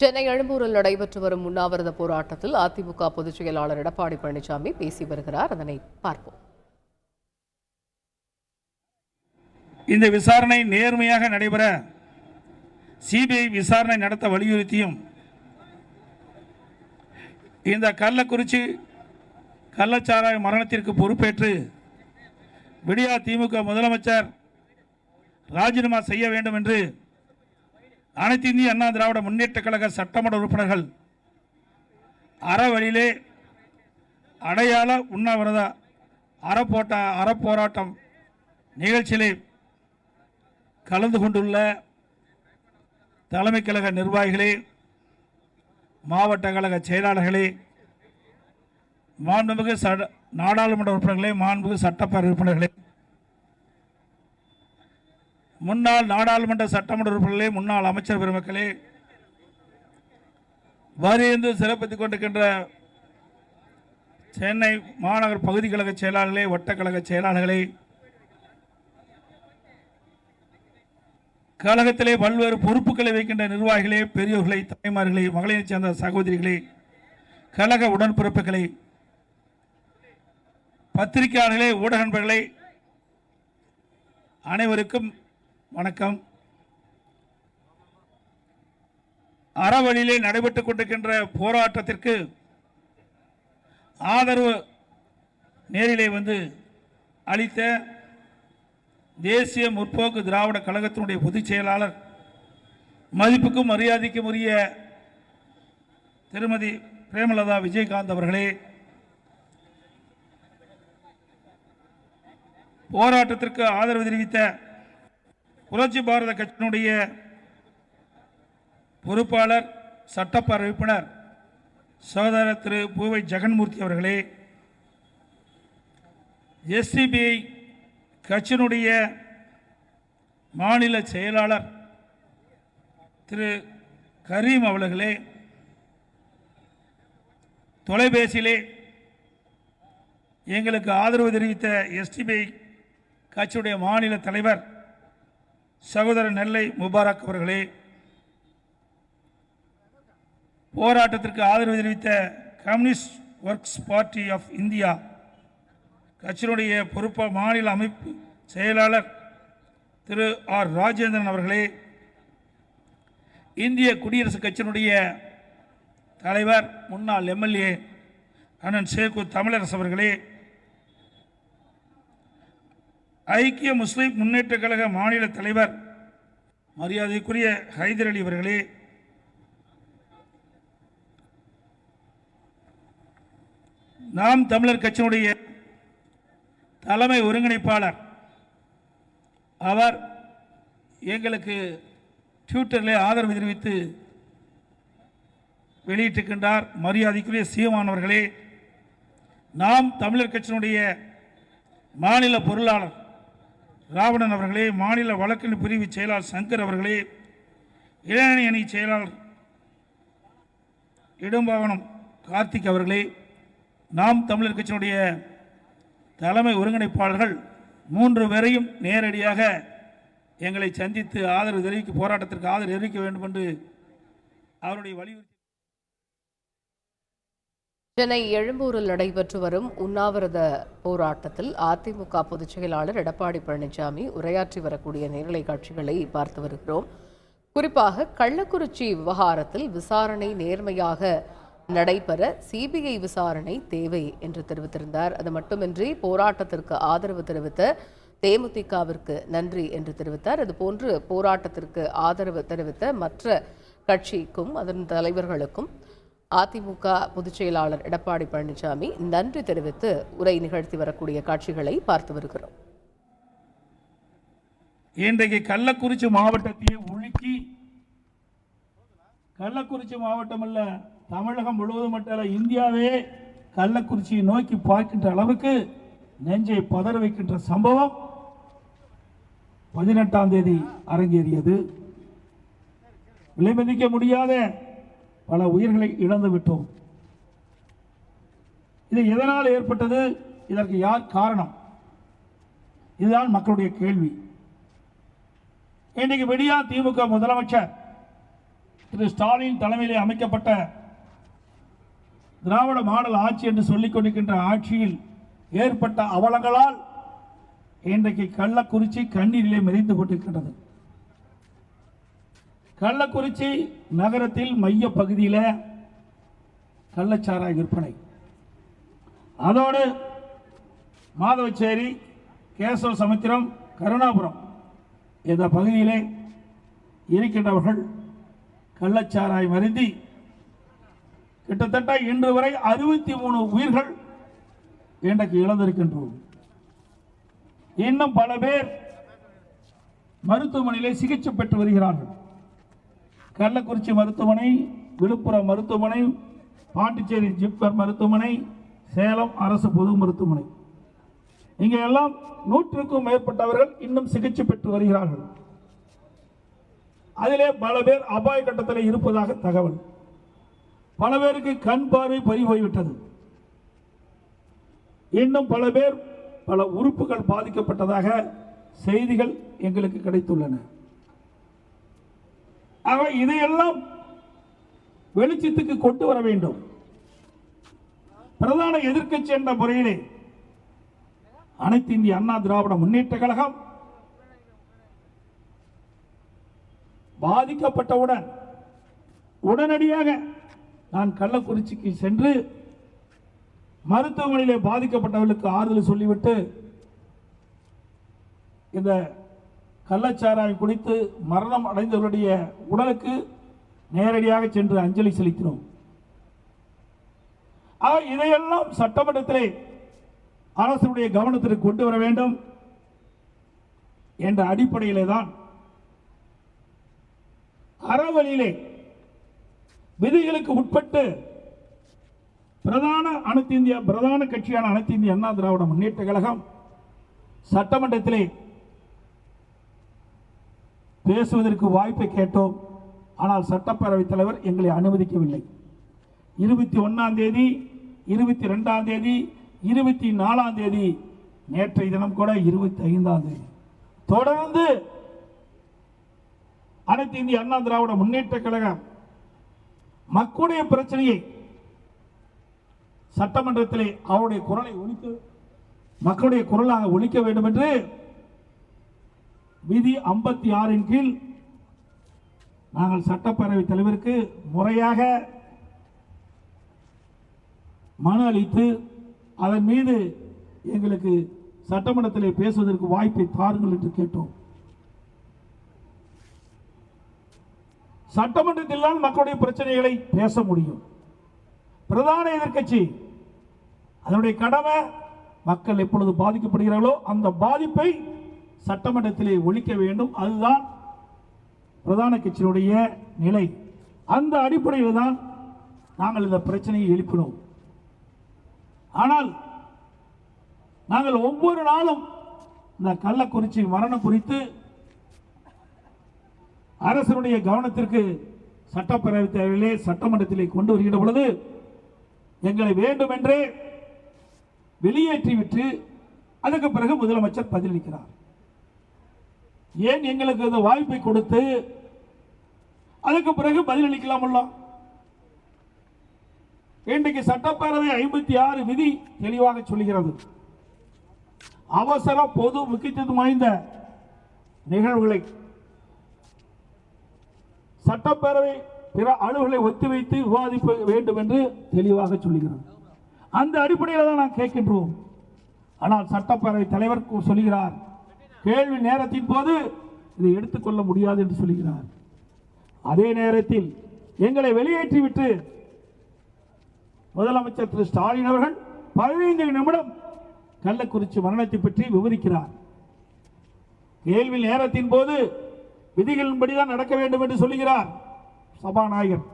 சென்னை எழும்பூரில் நடைபெற்று வரும் உண்ணாவிரத போராட்டத்தில் அதிமுக பொதுச் செயலாளர் எடப்பாடி பழனிசாமி பேசி வருகிறார். அதனை பார்ப்போம். இந்த விசாரணை நேர்மையாக நடைபெற சிபிஐ விசாரணை நடத்த வலியுறுத்தியும் இந்த கள்ளக்குறிச்சி கள்ளச்சாராய மரணத்திற்கு பொறுப்பேற்று விடியா திமுக முதலமைச்சர் ராஜினாமா செய்ய வேண்டும் என்று அனைத்து இந்திய அண்ணா திராவிட முன்னேற்ற கழக சட்டமன்ற உறுப்பினர்கள் அறவழியிலே அடையாள உண்ணாவிரத அறப்போட்ட அறப்போராட்டம் நிகழ்ச்சியிலே கலந்து கொண்டுள்ள தலைமை கழக நிர்வாகிகளே மாவட்ட கழக செயலாளர்களே மாண்புமிகு சட நாடாளுமன்ற உறுப்பினர்களே மாண்புமிகு சட்டப்பேரவை உறுப்பினர்களே. முன்னாள் நாடாளுமன்ற சட்டமன்ற உறுப்பினர்களே முன்னாள் அமைச்சர் பெருமக்களே வரியந்து சிறப்பித்துக் கொண்டிருக்கின்ற சென்னை மாநகர் பகுதி கழக செயலாளர்களே வட்டக்கழக செயலாளர்களே கழகத்திலே பல்வேறு பொறுப்புகளை வைக்கின்ற நிர்வாகிகளே பெரியோர்களை தாய்மார்களே மகளிரை சேர்ந்த சகோதரிகளே கழக உடன்பிறப்புகளை பத்திரிகையாளர்களே ஊடக நண்பர்களே அனைவருக்கும் வணக்கம். அறவழியிலே நடைபெற்றுக் கொண்டிருக்கின்ற போராட்டத்திற்கு ஆதரவு நேரிலே வந்து அளித்த தேசிய முற்போக்கு திராவிட கழகத்தினுடைய பொதுச் செயலாளர் மதிப்புக்கும் மரியாதைக்கும் உரிய திருமதி பிரேமலதா விஜயகாந்த் அவர்களே போராட்டத்திற்கு ஆதரவு தெரிவித்த புரட்சி பாரத கட்சியினுடைய பொறுப்பாளர் சட்டப்பேரவை உறுப்பினர் சகோதரர் திரு பூவை ஜெகன்மூர்த்தி அவர்களே எஸ்டிபிஐ கட்சியினுடைய மாநில செயலாளர் திரு கரீம் அவர்களே தொலைபேசியிலே எங்களுக்கு ஆதரவு தெரிவித்த எஸ்டிபிஐ கட்சியுடைய மாநில தலைவர் சகோதரர் நெல்லை முபாரக் அவர்களே போராட்டத்திற்கு ஆதரவு தெரிவித்த communist works party of India கட்சியினுடைய பொறுப்ப மாநில அமைப்பு செயலாளர் திரு ஆர் ராஜேந்திரன் அவர்களே இந்திய குடியரசுக் கட்சியினுடைய தலைவர் முன்னாள் எம்எல்ஏ அண்ணன் சேகு தமிழரசு அவர்களே ஐக்கிய முஸ்லீம் முன்னேற்ற கழக மாநில தலைவர் மரியாதைக்குரிய ஹைதர் அலி அவர்களே நாம் தமிழர் கட்சியினுடைய தலைமை ஒருங்கிணைப்பாளர். அவர் எங்களுக்கு ட்விட்டரில் ஆதரவு தெரிவித்து வெளியிட்டிருக்கின்றார். மரியாதைக்குரிய சீமானவர்களே நாம் தமிழர் கட்சியினுடைய மாநில பொருளாளர் ராவணன் அவர்களே மாநில வழக்கறிஞர் பிரிவு செயலாளர் சங்கர் அவர்களே இளைஞரணி அணி செயலாளர் இடும்பாவனம் கார்த்திக் அவர்களே நாம் தமிழர் கட்சியினுடைய தலைமை ஒருங்கிணைப்பாளர்கள் மூன்று பேரையும் நேரடியாக எங்களை சந்தித்து ஆதரவு தெரிவிக்க போராட்டத்திற்கு ஆதரவு தெரிவிக்க வேண்டும் என்று அவருடைய வலியுறுத்தி சென்னை எழும்பூரில் நடைபெற்று வரும் உண்ணாவிரத போராட்டத்தில் அதிமுக பொதுச் செயலாளர் எடப்பாடி பழனிசாமி உரையாற்றி வரக்கூடிய நேரலை காட்சிகளை பார்த்து வருகிறோம். குறிப்பாக கள்ளக்குறிச்சி விவகாரத்தில் விசாரணை நேர்மையாக நடைபெற சிபிஐ விசாரணை தேவை என்று தெரிவித்திருந்தார். அது மட்டுமின்றி போராட்டத்திற்கு ஆதரவு தெரிவித்த தேமுதிகவிற்கு நன்றி என்று தெரிவித்தார். இதுபோன்று போராட்டத்திற்கு ஆதரவு தெரிவித்த மற்ற கட்சிக்கும் அதன் தலைவர்களுக்கும் அதிமுக பொதுச் செயலாளர் எடப்பாடி பழனிசாமி நன்றி தெரிவித்து உரை நிகழ்த்தி வரக்கூடிய காட்சிகளை பார்த்து வருகிறோம். இன்றைக்கு கள்ளக்குறிச்சி மாவட்டத்தையே உழுக்கி கள்ளக்குறிச்சி மாவட்டம் அல்ல தமிழகம் முழுவதும் மட்டும் அல்ல இந்தியாவே கள்ளக்குறிச்சியை நோக்கி பார்க்கின்ற அளவுக்கு நெஞ்சை பதற வைக்கின்ற சம்பவம் பதினெட்டாம் தேதி அரங்கேறியது. விலைமதிக்க முடியாத பல உயிர்களை இழந்து விட்டோம். இது எதனால் ஏற்பட்டது? இதற்கு யார் காரணம்? இதுதான் மக்களுடைய கேள்வி. இன்றைக்கு விடியா திமுக முதலமைச்சர் திரு ஸ்டாலின் தலைமையிலே அமைக்கப்பட்ட திராவிட மாடல் ஆட்சி என்று சொல்லிக் கொண்டிருக்கின்ற ஆட்சியில் ஏற்பட்ட அவலங்களால் இன்றைக்கு கள்ளக்குறிச்சி கண்ணீரிலே மிதந்து கொண்டிருக்கின்றது. கள்ளக்குறிச்சி நகரத்தில் மைய பகுதியில் கள்ளச்சாராய விற்பனை. அதோடு மாதவச்சேரி கேசவ சமுத்திரம் கருணாபுரம் இந்த பகுதியிலே இருக்கின்றவர்கள் கள்ளச்சாராய் மருந்தி கிட்டத்தட்ட இன்று வரை அறுபத்தி மூணு உயிர்கள் இன்றைக்கு இழந்திருக்கின்றோம். இன்னும் பல பேர் மருத்துவமனையிலே சிகிச்சை பெற்று வருகிறார்கள். கள்ளக்குறிச்சி மருத்துவமனை விழுப்புரம் மருத்துவமனை பாண்டிச்சேரி ஜிப்மர் மருத்துவமனை சேலம் அரசு பொது மருத்துவமனை. இங்கே எல்லாம் நூற்றுக்கும் மேற்பட்டவர்கள் இன்னும் சிகிச்சை பெற்று வருகிறார்கள். அதிலே பல பேர் அபாய கட்டத்தில் இருப்பதாக தகவல். பல பேருக்கு கண் பார்வை பறிபோய்விட்டது. இன்னும் பல பேர் பல உறுப்புகள் பாதிக்கப்பட்டதாக செய்திகள் எங்களுக்கு கிடைத்துள்ளன. ஆக இதையெல்லாம் வெளிச்சத்துக்கு கொண்டு வர வேண்டும். பிரதான எதிர்க்கட்சி என்ற முறையிலே அனைத்து இந்திய அண்ணா திராவிட முன்னேற்ற கழகம் பாதிக்கப்பட்டவுடன் உடனடியாக நான் கள்ளக்குறிச்சிக்கு சென்று மருத்துவமனையிலே பாதிக்கப்பட்டவர்களுக்கு ஆறுதல் சொல்லிவிட்டு இந்த கள்ளச்சாராயம் குடித்து மரணம் அடைந்தவருடைய உடலுக்கு நேரடியாக சென்று அஞ்சலி செலுத்தினோம். இதையெல்லாம் சட்டமன்றத்திலே அரசுடைய கவனத்திற்கு கொண்டு வர வேண்டும் என்ற அடிப்படையிலே தான் அறவழியிலே விதிகளுக்கு உட்பட்டு பிரதான அனைத்து இந்திய பிரதான கட்சியான அனைத்து இந்திய அண்ணா திராவிட முன்னேற்ற கழகம் சட்டமன்றத்திலே பேசுவதற்கு வாய்ப்பை கேட்டோம். ஆனால் சட்டப்பேரவைத் தலைவர் எங்களை அனுமதிக்கவில்லை. இருபத்தி ஒன்றாம் தேதி இருபத்தி ரெண்டாம் தேதி இருபத்தி நாலாம் தேதி நேற்றைய தினம் கூட இருபத்தி ஐந்தாம் தேதி. தொடர்ந்து அனைத்து இந்திய அண்ணா திராவிட முன்னேற்ற கழகம் மக்களுடைய பிரச்சனையை சட்டமன்றத்திலே அவருடைய குரலை ஒழிக்க மக்களுடைய குரலாக ஒழிக்க வேண்டும் என்று விதி ஐம்பத்தி ஆறின் கீழ் நாங்கள் சட்டப்பேரவைத் தலைவருக்கு முறையாக மனு அளித்து அதன் மீது எங்களுக்கு சட்டமன்றத்தில் பேசுவதற்கு வாய்ப்பை தாருங்கள் என்று கேட்டோம். சட்டமன்றத்தில் தான் மக்களுடைய பிரச்சனைகளை பேச முடியும். பிரதான எதிர்க்கட்சி அதனுடைய கடமை மக்கள் எப்பொழுது பாதிக்கப்படுகிறார்களோ அந்த பாதிப்பை சட்டமன்றத்திலே ஒழிக்க வேண்டும். அதுதான் பிரதான கட்சியினுடைய நிலை. அந்த அடிப்படையில் தான் நாங்கள் இந்த பிரச்சனையை எழுப்பினோம். ஆனால் நாங்கள் ஒவ்வொரு நாளும் இந்த கள்ளக்குறிச்சி மரணம் குறித்து அரசனுடைய கவனத்திற்கு சட்டப்பேரவைத் தேவையிலே சட்டமன்றத்திலே கொண்டு வருகின்ற பொழுது எங்களை வேண்டுமென்றே வெளியேற்றிவிட்டு அதுக்கு பிறகு முதலமைச்சர் பதிலளிக்கிறார். ஏன் எங்களுக்கு அந்த வாய்ப்பை கொடுத்து அதுக்கு பிறகு பதிலளிக்கலாமல்ல? இன்றைக்கு சட்டப்பேரவை ஐம்பத்தி ஆறு விதி தெளிவாக சொல்கிறது அவசர பொது முக்கியத்துவம் வாய்ந்த நிகழ்வுகளை சட்டப்பேரவை பிற அலுவலை ஒத்திவைத்து விவாதிப்ப வேண்டும் என்று தெளிவாக சொல்லுகிறது. அந்த அடிப்படையில் தான் நான் கேட்கின்றோம். ஆனால் சட்டப்பேரவை தலைவர் சொல்கிறார் கேள்வி நேரத்தின் போது இதை எடுத்துக்கொள்ள முடியாது என்று சொல்கிறார் அதே நேரத்தில் எங்களை வெளியேற்றிவிட்டு முதலமைச்சர் திரு ஸ்டாலின் அவர்கள் பதினைந்து நிமிடம் கள்ளக்குறிச்சி மரணத்தை பற்றி விவரிக்கிறார். கேள்வி நேரத்தின் போது விதிகளின்படிதான் நடக்க வேண்டும் என்று சொல்லுகிறார் சபாநாயகர்.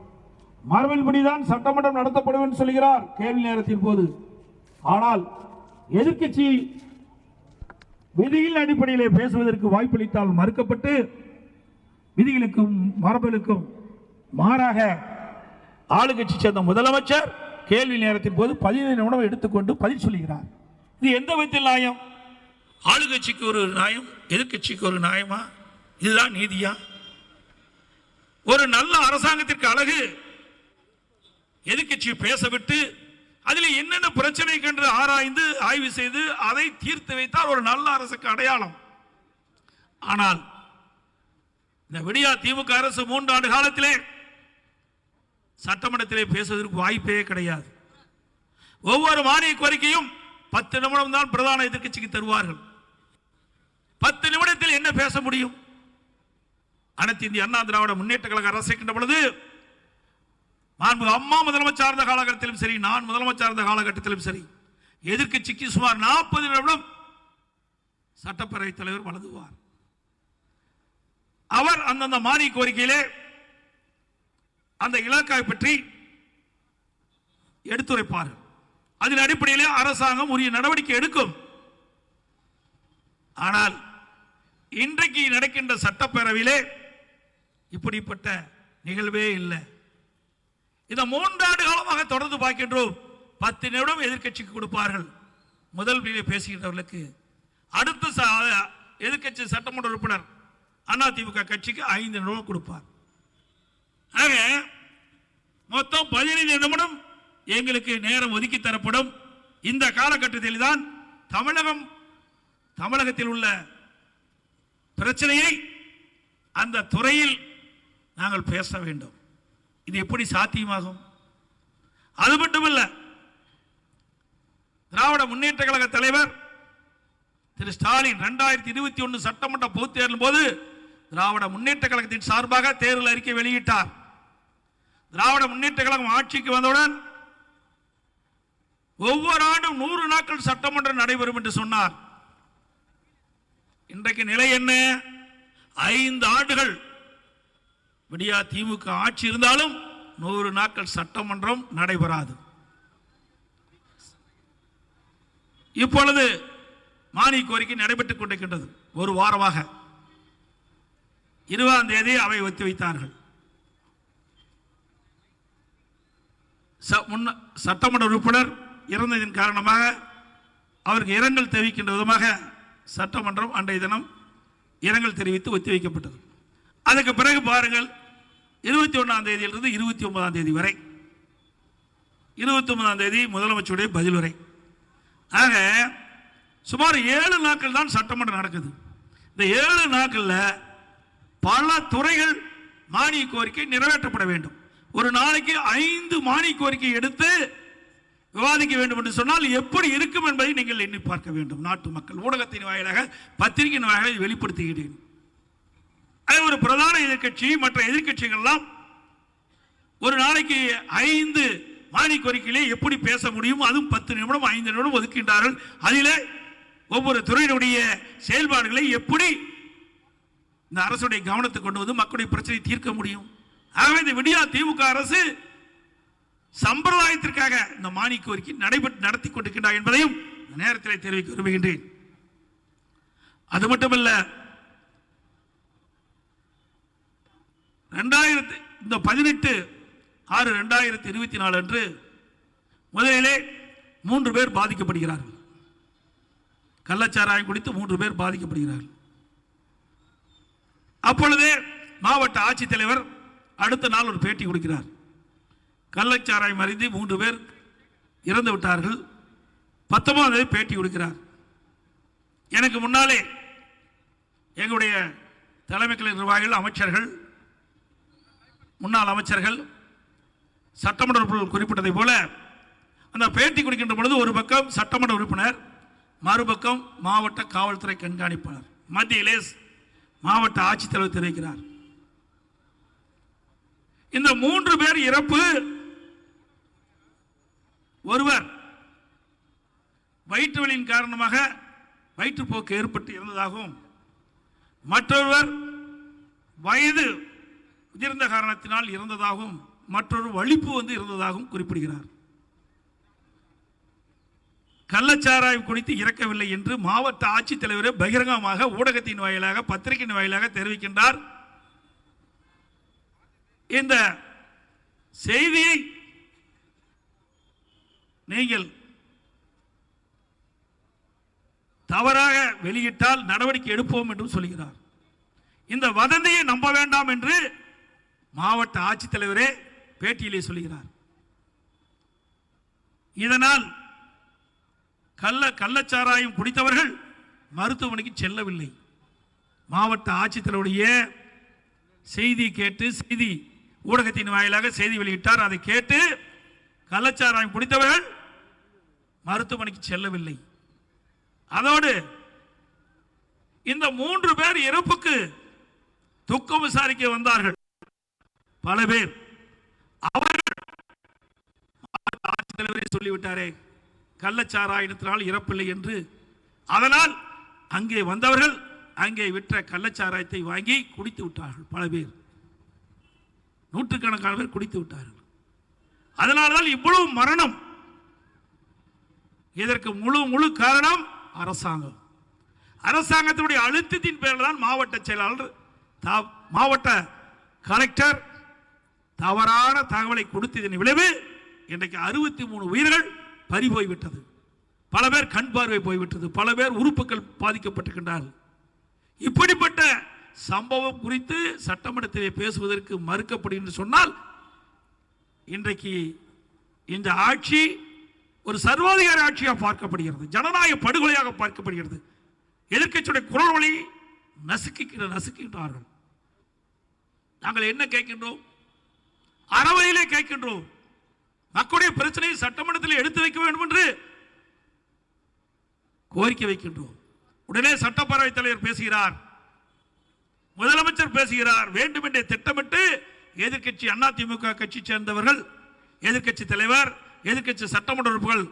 மரபின்படிதான் சட்டமன்றம் நடத்தப்படும் என்று சொல்கிறார் கேள்வி நேரத்தின் போது. ஆனால் எதிர்கட்சி விதியின் அடிப்படையிலே பேசுவதற்கு வாய்ப்பளித்தால் மறுக்கப்பட்டு விதிகளுக்கும் மரபுகளுக்கும் மாறாக ஆளுங்கட்சி சேர்ந்த முதலமைச்சர் கேள்வி நேரத்தின் போது பதினைந்து நிமிடம் எடுத்துக்கொண்டு பதில் சொல்லுகிறார் இது எந்த விதத்தில் நியாயம்? ஆளுங்கட்சிக்கு ஒரு நியாயம் எதிர்க்கட்சிக்கு ஒரு நியாயமா? இதுதான் நீதியா? ஒரு நல்ல அரசாங்கத்திற்கு அழகு எதிர்க்கட்சி பேசவிட்டு அதில் என்னென்ன பிரச்சனை என்று ஆராய்ந்து ஆய்வு செய்து அதை தீர்த்து வைத்தால் ஒரு நல்ல அரசுக்கு அடையாளம். ஆனால் இந்த விடியா திமுக அரசு மூன்று ஆண்டு காலத்திலே சட்டமன்றத்திலே பேசுவதற்கு வாய்ப்பே கிடையாது. ஒவ்வொரு மானிய கோரிக்கையும் பத்து நிமிடம் தான் பிரதான எதிர்க்கட்சிக்கு தருவார்கள். பத்து நிமிடத்தில் என்ன பேச முடியும்? அனைத்து இந்திய அண்ணா திராவிட முன்னேற்ற கழக அரசு இருக்கின்ற பொழுது மாண்புமிகு அம்மா முதலமைச்சர் இருந்த காலகட்டத்திலும் சரி நான் முதலமைச்சர் இருந்த காலகட்டத்திலும் சரி எதிர்கட்சிக்கு சுமார் நாற்பது நிமிடம் சட்டப்பேரவைத் தலைவர் வழங்குவார். அவர் அந்தந்த மானிய கோரிக்கையிலே அந்த இலக்காய் பற்றி எடுத்துரைப்பார். அதன் அடிப்படையிலே அரசாங்கம் உரிய நடவடிக்கை எடுக்கும். ஆனால் இன்றைக்கு நடக்கின்ற சட்டப்பேரவையிலே இப்படிப்பட்ட நிகழ்வே இல்லை. இந்த மூன்றாண்டு காலமாக தொடர்ந்து பார்க்கின்றோம். பத்து நிமிடம் எதிர்க்கட்சிக்கு கொடுப்பார்கள். முதல் பிரிவில் பேசுகின்றவர்களுக்கு அடுத்த ச- எதிர்க்கட்சி சட்டமன்ற உறுப்பினர் அதிமுக கட்சிக்கு ஐந்து நிமிடம் கொடுப்பார். ஆக மொத்தம் பதினைந்து நிமிடம் எங்களுக்கு நேரம் ஒதுக்கி தரப்படும். இந்த காலகட்டத்தில் தான் தமிழகம் தமிழகத்தில் உள்ள பிரச்சனையை அந்த துறையில் நாங்கள் பேச வேண்டும். இது எப்படி சாத்தியமாகும்? அது மட்டுமல்ல திராவிட முன்னேற்ற கழக தலைவர் திரு ஸ்டாலின் ரெண்டாயிரத்தி இருபத்தி ஒன்று சட்டமன்ற பொதுத் தேர்தல் போது திராவிட முன்னேற்ற கழகத்தின் சார்பாக தேர்தல் அறிக்கை வெளியிட்டார். திராவிட முன்னேற்ற கழகம் ஆட்சிக்கு வந்தவுடன் ஒவ்வொரு ஆண்டும் நூறு நாட்கள் சட்டமன்றம் நடைபெறும் என்று சொன்னார். இன்றைக்கு நிலை என்ன? ஐந்து ஆண்டுகள் விடியா திமுக ஆட்சி இருந்தாலும் நூறு நாட்கள் சட்டமன்றம் நடைபெறாது. இப்பொழுது மானிய கோரிக்கை நடைபெற்றுக் கொண்டிருக்கின்றது. ஒரு வாரமாக. இருபதாம் தேதி அவை ஒத்தி வைத்தார்கள். ச- முன்ன- சட்டமன்ற உறுப்பினர் இறந்ததின் காரணமாக அவருக்கு இரங்கல் தெரிவிக்கின்ற விதமாக சட்டமன்றம் அன்றைய தினம் இரங்கல் தெரிவித்து ஒத்தி வைக்கப்பட்டது. அதுக்கு பிறகு பாருங்கள் இருபத்தி ஒன்றாம் தேதியிலிருந்து இருபத்தி ஒன்பதாம் தேதி வரை. இருபத்தி ஒன்பதாம் தேதி முதலமைச்சருடைய பதில் உரை ஆக சுமார் ஏழு நாட்கள் தான் சட்டமன்றம் நடக்குது. இந்த ஏழு நாட்களில் பல துறைகள் மானிய கோரிக்கை நிறைவேற்றப்பட வேண்டும். ஒரு நாளைக்கு ஐந்து மானிய கோரிக்கை எடுத்து விவாதிக்க வேண்டும் என்று சொன்னால் எப்படி இருக்கும் என்பதை நீங்கள் எண்ணி பார்க்க வேண்டும். நாட்டு மக்கள் ஊடகத்தின் வாயிலாக பத்திரிகையின் வாயிலாக வெளிப்படுத்துகிறேன். அது ஒரு பிரதான எதிர்கட்சி மற்ற எதிர்க்கட்சிகள்லாம் ஒரு நாளைக்கு ஐந்து மானிய கோரிக்கையிலே எப்படி பேச முடியும் அதுவும் பத்து நிமிடம் ஐந்து நிமிடம் ஒதுக்கின்றார்கள் அதில் ஒவ்வொரு துறையினுடைய செயல்பாடுகளை எப்படி இந்த அரசுடைய கவனத்தை கொண்டு வந்து மக்களுடைய பிரச்சனையை தீர்க்க முடியும்? ஆகவே இந்த விடியா திமுக அரசு சம்பிரதாயத்திற்காக இந்த மானிய கோரிக்கை நடைபெற்று நடத்தி கொண்டிருக்கின்றார் என்பதையும் நேரத்தில் தெரிவிக்க விரும்புகின்றேன். அது மட்டுமல்ல ரெண்டாயிரத்தி இந்த பதினெட்டு ஆறு ரெண்டாயிரத்தி இருபத்தி நாலு அன்று முதலிலே மூன்று பேர் பாதிக்கப்படுகிறார்கள். கள்ளச்சாராயம் குடித்து மூன்று பேர் பாதிக்கப்படுகிறார்கள். அப்பொழுதே மாவட்ட ஆட்சித்தலைவர் அடுத்த நாள் ஒரு பேட்டி கொடுக்கிறார். கள்ளச்சாராயம் அறிந்து மூன்று பேர் இறந்து விட்டார்கள். பத்தொன்பதாம் தேதி பேட்டி கொடுக்கிறார். எனக்கு முன்னாலே எங்களுடைய தலைமை நிர்வாகிகள் அமைச்சர்கள் முன்னாள் அமைச்சர்கள் சட்டமன்ற உறுப்பினர் குறிப்பிட்டதை போல அந்த பேட்டி கொடுக்கின்ற பொழுது ஒரு பக்கம் சட்டமன்ற உறுப்பினர் மறுபக்கம் மாவட்ட காவல்துறை கண்காணிப்பாளர். மத்தியிலே மாவட்ட ஆட்சித்தலைவர் தெரிவிக்கிறார். இந்த மூன்று பேர் இறப்பு ஒருவர் வயிற்றுவலியின் காரணமாக வயிற்றுப்போக்கு ஏற்பட்டு இருந்ததாகவும் மற்றொருவர் வயது முதிர்ந்த காரணத்தினால் இறந்ததாகவும் மற்றொரு வலிப்பு வந்து இருந்ததாகவும் குறிப்பிடுகிறார். கள்ளச்சாராயம் குடித்து இறக்கவில்லை என்று மாவட்ட ஆட்சித்தலைவர் பகிரங்கமாக ஊடகத்தின் வாயிலாக பத்திரிகையின் வாயிலாக தெரிவிக்கின்றார். இந்த செய்தியை நீங்கள் தவறாக வெளியிட்டால் நடவடிக்கை எடுப்போம் என்றும் சொல்கிறார். இந்த வதந்தியை நம்ப வேண்டாம் என்று மாவட்ட ஆட்சித்தலைவரே பேட்டியிலே சொல்கிறார் இதனால் கள்ள கள்ளச்சாராயம் குடித்தவர்கள் மருத்துவமனைக்கு செல்லவில்லை. மாவட்ட ஆட்சித்தலைவருடைய செய்தி கேட்டு செய்தி ஊடகத்தின் வாயிலாக செய்தி வெளியிட்டார். அதை கேட்டு கள்ளச்சாராயம் குடித்தவர்கள் மருத்துவமனைக்கு செல்லவில்லை. அதோடு இந்த மூன்று பேர் இறப்புக்கு துக்கம் விசாரிக்க வந்தார்கள். பல பேர் அவர்கள் ஆட்சி ஆட்சித்தலைவரே சொல்லிவிட்டாரே கள்ளச்சாராயத்தினால் இறப்பில்லை என்று. அதனால் அங்கே வந்தவர்கள் அங்கே விற்ற கள்ளச்சாராயத்தை வாங்கி குடித்து விட்டார்கள் பல பேர். நூற்றுக்கணக்கான பேர் குடித்து விட்டார்கள். அதனால்தான் இவ்வளவு மரணம். இதற்கு முழு முழு காரணம் அரசாங்கம். அரசாங்கத்தினுடைய அழுத்தத்தின் பேரில் தான் மாவட்ட செயலாளர் தா- மாவட்ட கலெக்டர் தவறான தகவலை கொடுத்ததன் விளைவு இன்றைக்கு அறுபத்தி மூணு உயிர்கள் பறி போய்விட்டது. பல பேர் கண் பார்வை போய்விட்டது. பல பேர் உறுப்புகள் பாதிக்கப்பட்டிருக்கின்றார்கள். இப்படிப்பட்ட சம்பவம் குறித்து சட்டமன்றத்திலே பேசுவதற்கு மறுக்கப்படும் என்று சொன்னால் இன்றைக்கு இந்த ஆட்சி ஒரு சர்வாதிகார ஆட்சியாக பார்க்கப்படுகிறது. ஜனநாயக படுகொலையாக பார்க்கப்படுகிறது. எதிர்க்கட்சியுடைய குரல் வழி நசுக்கிற நசுக்கின்றார்கள் நாங்கள் என்ன கேட்கின்றோம்? அறவையிலே கேட்கின்றோம். மக்களுடைய பிரச்சனையை சட்டமன்றத்தில் எடுத்து வைக்க வேண்டும் என்று கோரிக்கை வைக்கின்றோம். உடனே சட்டப்பேரவைத் தலைவர் பேசுகிறார். முதலமைச்சர் பேசுகிறார். வேண்டுமென்றே திட்டமிட்டு எதிர்க்கட்சி அதிமுக கட்சி சேர்ந்தவர்கள் எதிர்க்கட்சி தலைவர் எதிர்க்கட்சி சட்டமன்ற உறுப்புகள்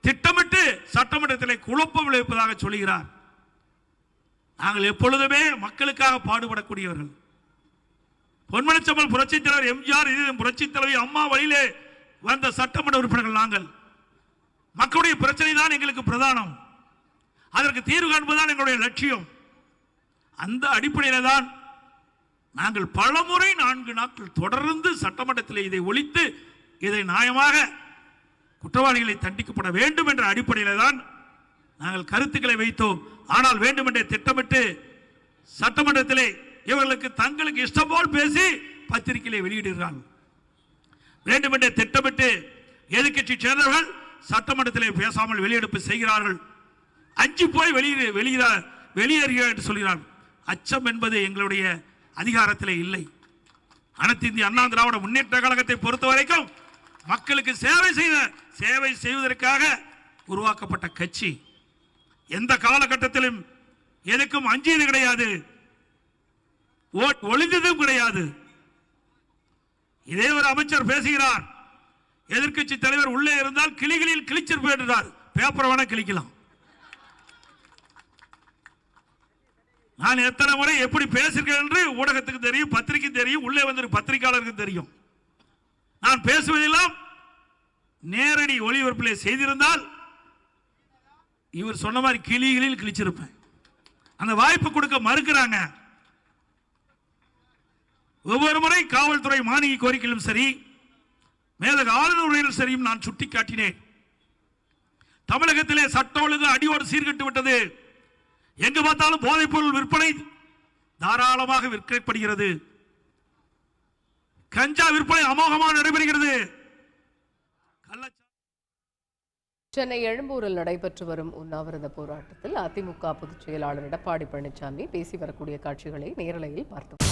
திட்டமிட்டு சட்டமன்றத்திலே குழப்பம் விளைவிப்பதாக சொல்கிறார். நாங்கள் எப்பொழுதுமே மக்களுக்காக பாடுபடக்கூடியவர்கள். பொன்மனச்சம்பல் புரட்சித் தலைவர் எம்ஜிஆர் இது புரட்சித் தலைவி அம்மா வழியிலே வந்த சட்டமன்ற உறுப்பினர்கள் நாங்கள். மக்களுடைய பிரச்சனை தான் எங்களுக்கு பிரதானம். அதற்கு தீர்வு காண்பதுதான் எங்களுடைய லட்சியம். அந்த அடிப்படையில் தான் நாங்கள் பலமுறை நான்கு நாட்கள் தொடர்ந்து சட்டமன்றத்தில் இதை ஒழித்து இதை நியாயமாக குற்றவாளிகளை தண்டிக்கப்பட வேண்டும் என்ற அடிப்படையில் தான் நாங்கள் கருத்துக்களை வைத்தோம். ஆனால் வேண்டுமென்றே திட்டமிட்டு சட்டமன்றத்திலே இவர்களுக்கு தங்களுக்கு இஷ்டம் போல் பேசி பத்திரிகையிலே வெளியிடுகிறார்கள் வேண்டுமென்றே திட்டமிட்டு எதிர்கட்சி சேர்ந்தவர்கள் சட்டமன்றத்திலே பேசாமல் வெளியெடுப்பு செய்கிறார்கள். அஞ்சு போய் வெளியே வெளியிட வெளியேறுகிறார் என்று சொல்கிறார் அச்சம் என்பது எங்களுடைய அதிகாரத்தில் இல்லை. அனைத்து இந்திய அண்ணா திராவிட முன்னேற்ற கழகத்தை பொறுத்த வரைக்கும் மக்களுக்கு சேவை செய்த சேவை செய்வதற்காக உருவாக்கப்பட்ட கட்சி. எந்த காலகட்டத்திலும் எதுக்கும் அஞ்சியது கிடையாது. ஒளிந்ததும் கிடையாது. இதே ஒரு அமைச்சர் பேசுகிறார். எதிர்க்கட்சி தலைவர் உள்ளே இருந்தால் கிளிகளில் கிழிச்சிருப்பேன் என்றார். பேப்பரை வேணா கிழிக்கலாம். நான் எத்தனை முறை எப்படி பேசுகிறேன் என்று ஊடகத்துக்கு தெரியும் பத்திரிகை தெரியும் உள்ளே வந்து பத்திரிகையாளருக்கு தெரியும். நான் பேசுவதெல்லாம் நேரடி ஒளிபரப்பிலே செய்திருந்தால் இவர் சொன்ன மாதிரி கிளிகளில் கிழிச்சிருப்பேன். அந்த வாய்ப்பு கொடுக்க மறுக்கிறாங்க. ஒவ்வொரு முறை காவல்துறை மானிய கோரிக்கையிலும் சரி மேலக ஆளுநர் உரையிலும் சரியும் நான் சுட்டிக்காட்டினேன். தமிழகத்திலே சட்ட ஒழுங்கு அடியோடு சீர்கட்டு விட்டது. எங்கு பார்த்தாலும் போதைப் பொருள் விற்பனை தாராளமாக விற்கப்படுகிறது. கஞ்சா விற்பனை அமோகமாக நடைபெறுகிறது. சென்னை எழும்பூரில் நடைபெற்று வரும் உண்ணாவிரத போராட்டத்தில் அதிமுக பொதுச் செயலாளர் எடப்பாடி பழனிசாமி பேசி வரக்கூடிய காட்சிகளை நேரலையில் பார்த்தோம்.